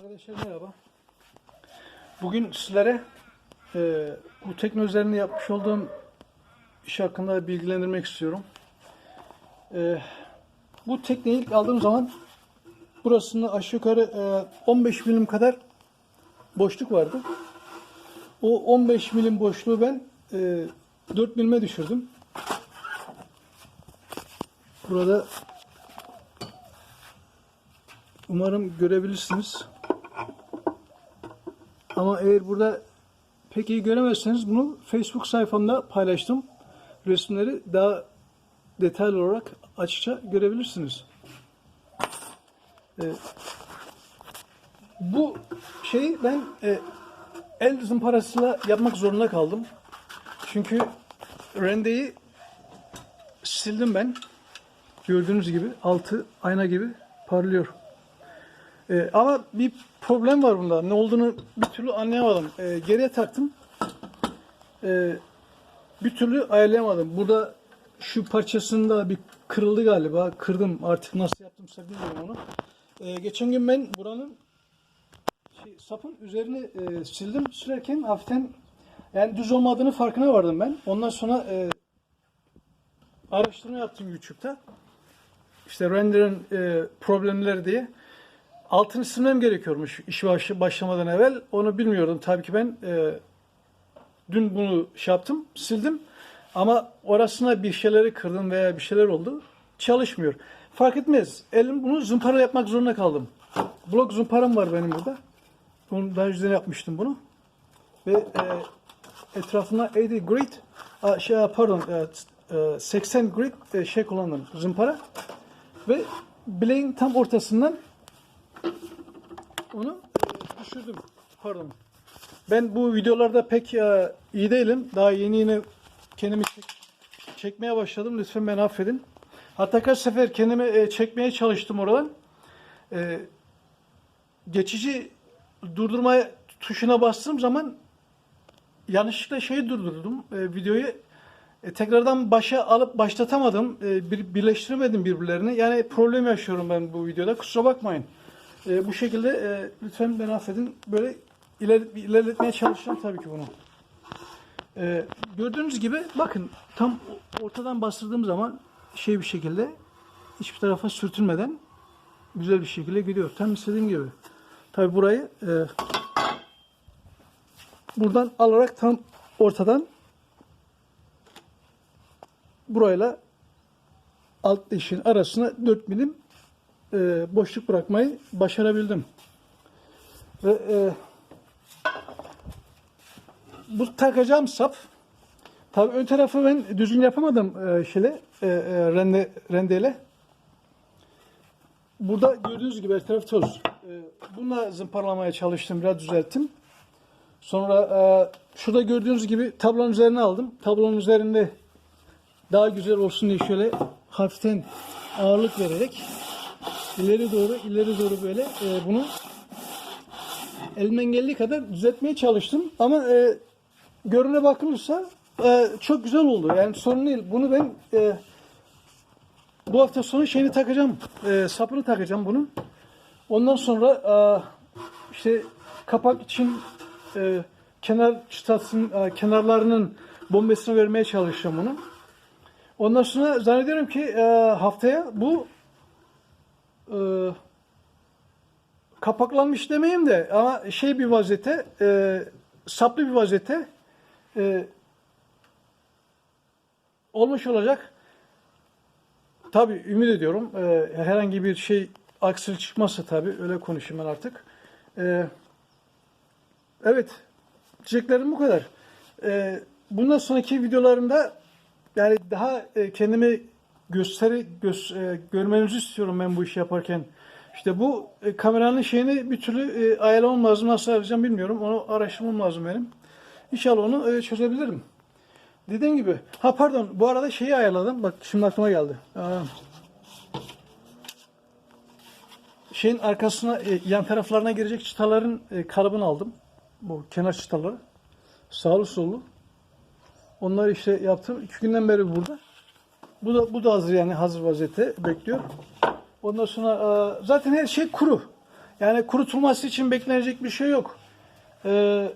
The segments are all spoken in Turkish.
Arkadaşlar merhaba. Bugün sizlere e, bu teknolojilerini yapmış olduğum iş hakkında bilgilendirmek istiyorum. E, bu tekneyi ilk aldığım zaman burasında aşağı yukarı e, 15 milim kadar boşluk vardı. O 15 milim boşluğu ben e, 4 milime düşürdüm. Burada umarım görebilirsiniz. Ama eğer burada pek iyi göremezseniz bunu Facebook sayfamda paylaştım. Resimleri daha detaylı olarak açıkça görebilirsiniz. Ee, bu şeyi ben e, el zımparasıyla yapmak zorunda kaldım. Çünkü rendeyi sildim ben. Gördüğünüz gibi altı ayna gibi parlıyor. Ee, ama bir problem var bunda. Ne olduğunu bir türlü anlayamadım. Ee, geriye taktım. Ee, bir türlü ayarlayamadım. Burada şu parçasında bir kırıldı galiba. Kırdım. Artık nasıl yaptımsa bilmiyorum onu. Ee, geçen gün ben buranın şey, sapın üzerini e, sildim. Silerken hafiften yani düz olmadığını farkına vardım ben. Ondan sonra e, araştırma yaptım YouTube'da. İşte render'ın e, problemleri diye altını silmem gerekiyormuş iş baş- başlamadan evvel. Onu bilmiyordum. Tabii ki ben e, dün bunu şey yaptım, sildim. Ama orasına bir şeyleri kırdım veya bir şeyler oldu. Çalışmıyor. Fark etmez. Elim bunu zımpara yapmak zorunda kaldım. Blok zımparam var benim burada. Bunu daha önceden yapmıştım bunu. Ve e, etrafına 80 grit, a, şey, pardon, e, e, 80 grit e, şey kullandım zımpara. Ve bileğin tam ortasından onu düşürdüm. Pardon. Ben bu videolarda pek e, iyi değilim. Daha yeni yeni kendimi çek- çekmeye başladım. Lütfen beni affedin. Hatta kaç sefer kendimi e, çekmeye çalıştım oradan. E, geçici durdurma tuşuna bastığım zaman yanlışlıkla şeyi durdurdum. E, videoyu e, tekrardan başa alıp başlatamadım. E, bir, birleştiremedim birbirlerini. Yani problem yaşıyorum ben bu videoda. Kusura bakmayın. E, bu şekilde e, lütfen beni affedin. Böyle iler, ilerletmeye çalışacağım tabii ki bunu. E, gördüğünüz gibi bakın tam ortadan bastırdığım zaman şey bir şekilde hiçbir tarafa sürtünmeden güzel bir şekilde gidiyor. Tam istediğim gibi. Tabii burayı e, buradan alarak tam ortadan burayla alt dişin arasına 4 milim e, boşluk bırakmayı başarabildim. Ve e, bu takacağım sap tabii ön tarafı ben düzgün yapamadım e, şeyle e, e, rende, rendeyle. Burada gördüğünüz gibi her taraf toz. E, bununla zımparalamaya çalıştım, biraz düzelttim. Sonra e, şurada gördüğünüz gibi tablonun üzerine aldım. Tablonun üzerinde daha güzel olsun diye şöyle hafiften ağırlık vererek ileri doğru ileri doğru böyle e, bunu elimden geldiği kadar düzeltmeye çalıştım. Ama e, görüne bakılırsa e, çok güzel oldu. Yani sorun değil. Bunu ben e, bu hafta sonu şeyini takacağım. E, sapını takacağım bunun. Ondan sonra e, işte kapak için e, kenar çıtasının e, kenarlarının bombesini vermeye çalışacağım bunu. Ondan sonra zannediyorum ki e, haftaya bu e, kapaklanmış demeyeyim de ama şey bir vaziyette e, saplı bir vaziyette e, olmuş olacak. Tabii ümit ediyorum. E, herhangi bir şey aksilik çıkmazsa tabii öyle konuşayım ben artık. E, evet. Diyeceklerim bu kadar. E, bundan sonraki videolarımda yani daha e, kendimi gösteri göz, e, görmenizi istiyorum ben bu işi yaparken. İşte bu e, kameranın şeyini bir türlü e, ayarlamam lazım. Nasıl ayarlayacağım bilmiyorum. Onu araştırmam lazım benim. İnşallah onu e, çözebilirim. Dediğim gibi. Ha pardon. Bu arada şeyi ayarladım. Bak şimdi aklıma geldi. Aa. Şeyin arkasına e, yan taraflarına girecek çıtaların e, kalıbını aldım. Bu kenar çıtaları. Sağlı sollu. Onları işte yaptım. İki günden beri burada. Bu da bu da hazır yani hazır vaziyette bekliyor. Ondan sonra e, zaten her şey kuru. Yani kurutulması için beklenecek bir şey yok. Ee,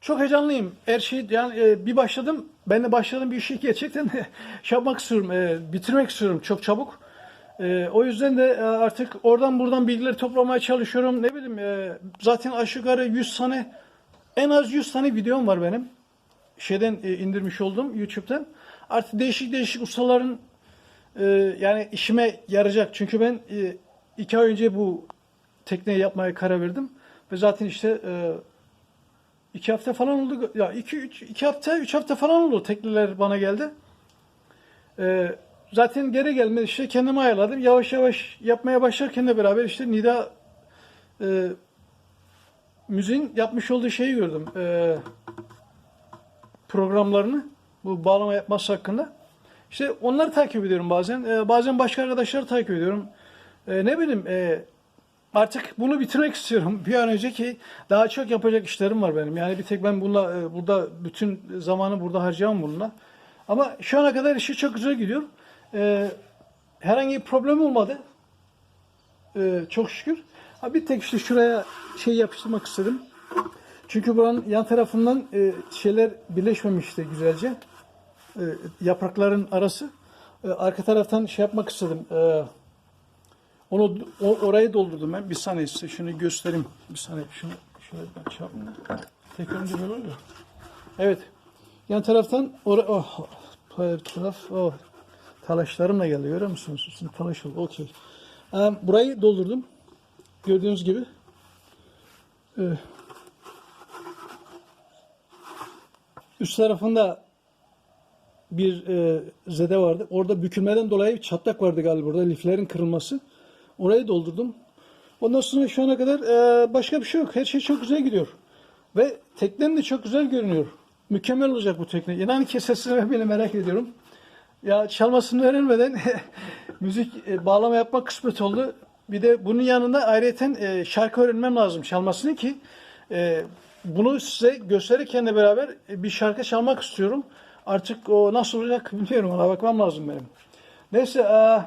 çok heyecanlıyım. Her şey yani e, bir başladım. Ben de başladım bir işi gerçekten şey yapmak istiyorum. e, bitirmek istiyorum çok çabuk. E, o yüzden de e, artık oradan buradan bilgileri toplamaya çalışıyorum. Ne bileyim e, zaten aşağı yukarı 100 tane en az 100 tane videom var benim. Şeyden e, indirmiş oldum YouTube'dan. Artık değişik değişik ustaların e, yani işime yarayacak. Çünkü ben e, iki ay önce bu tekneyi yapmaya karar verdim. Ve zaten işte e, iki hafta falan oldu. Ya iki, üç, iki hafta, üç hafta falan oldu tekneler bana geldi. E, zaten geri gelmedi işte kendime ayarladım. Yavaş yavaş yapmaya başlarken de beraber işte Nida e, müziğin yapmış olduğu şeyi gördüm. E, programlarını bu bağlama yapması hakkında. İşte onları takip ediyorum bazen. E, bazen başka arkadaşları takip ediyorum. E, ne bileyim e, artık bunu bitirmek istiyorum. Bir an önce ki daha çok yapacak işlerim var benim. Yani bir tek ben bununla e, burada bütün zamanı burada harcayamam bununla. Ama şu ana kadar işi çok güzel gidiyor. E, herhangi bir problem olmadı. E, çok şükür. Ha, bir tek işte şuraya şey yapıştırmak istedim. Çünkü buranın yan tarafından e, şeyler birleşmemişti güzelce. E, yaprakların arası. E, arka taraftan şey yapmak istedim. E, onu o, orayı doldurdum ben. Bir saniye size şunu göstereyim. Bir saniye şunu şöyle ben şey yapayım. Önce böyle oluyor. Evet. Yan taraftan oraya oh, taraf oh, talaşlarımla geldi. Görüyor musunuz? Üstünde talaş oldu. Okey. E, burayı doldurdum. Gördüğünüz gibi. E, üst tarafında bir e, zede vardı. Orada bükülmeden dolayı bir çatlak vardı galiba burada liflerin kırılması. Orayı doldurdum. Ondan sonra şu ana kadar e, başka bir şey yok. Her şey çok güzel gidiyor. Ve teknem de çok güzel görünüyor. Mükemmel olacak bu tekne. İnan ki sesini bile merak ediyorum. Ya çalmasını öğrenmeden müzik e, bağlama yapmak kısmet oldu. Bir de bunun yanında ayrıyeten e, şarkı öğrenmem lazım çalmasını ki e, bunu size gösterirken de beraber e, bir şarkı çalmak istiyorum. Artık o nasıl olacak bilmiyorum. Ona bakmam lazım benim. Neyse. E,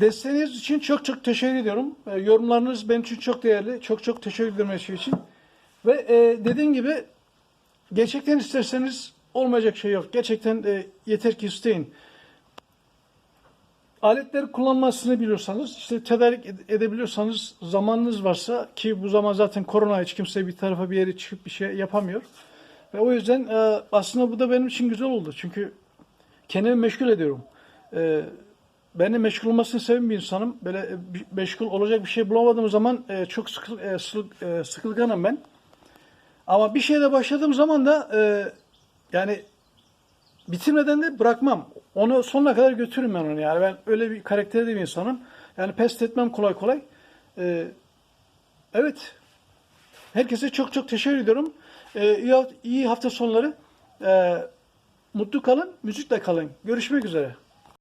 desteğiniz için çok çok teşekkür ediyorum. E, yorumlarınız benim için çok değerli. Çok çok teşekkür ederim her şey için. Ve e, dediğim gibi gerçekten isterseniz olmayacak şey yok. Gerçekten e, yeter ki isteyin. Aletleri kullanmasını biliyorsanız, işte tedarik ed- edebiliyorsanız, zamanınız varsa ki bu zaman zaten korona hiç kimse bir tarafa bir yere çıkıp bir şey yapamıyor. Ve o yüzden e, aslında bu da benim için güzel oldu. Çünkü kendimi meşgul ediyorum. E, ben de meşgul olmasını seven bir insanım. Böyle e, meşgul olacak bir şey bulamadığım zaman e, çok sıkıl, e, sıkıl- e, sıkılganım ben. Ama bir şeyde başladığım zaman da e, yani bitirmeden de bırakmam. Onu sonuna kadar götürürüm ben onu yani. Ben öyle bir karakterde bir insanım. Yani pes etmem kolay kolay. Ee, evet. Herkese çok çok teşekkür ediyorum. Ee, iyi, haft- iyi hafta sonları. Ee, mutlu kalın, müzikle kalın. Görüşmek üzere.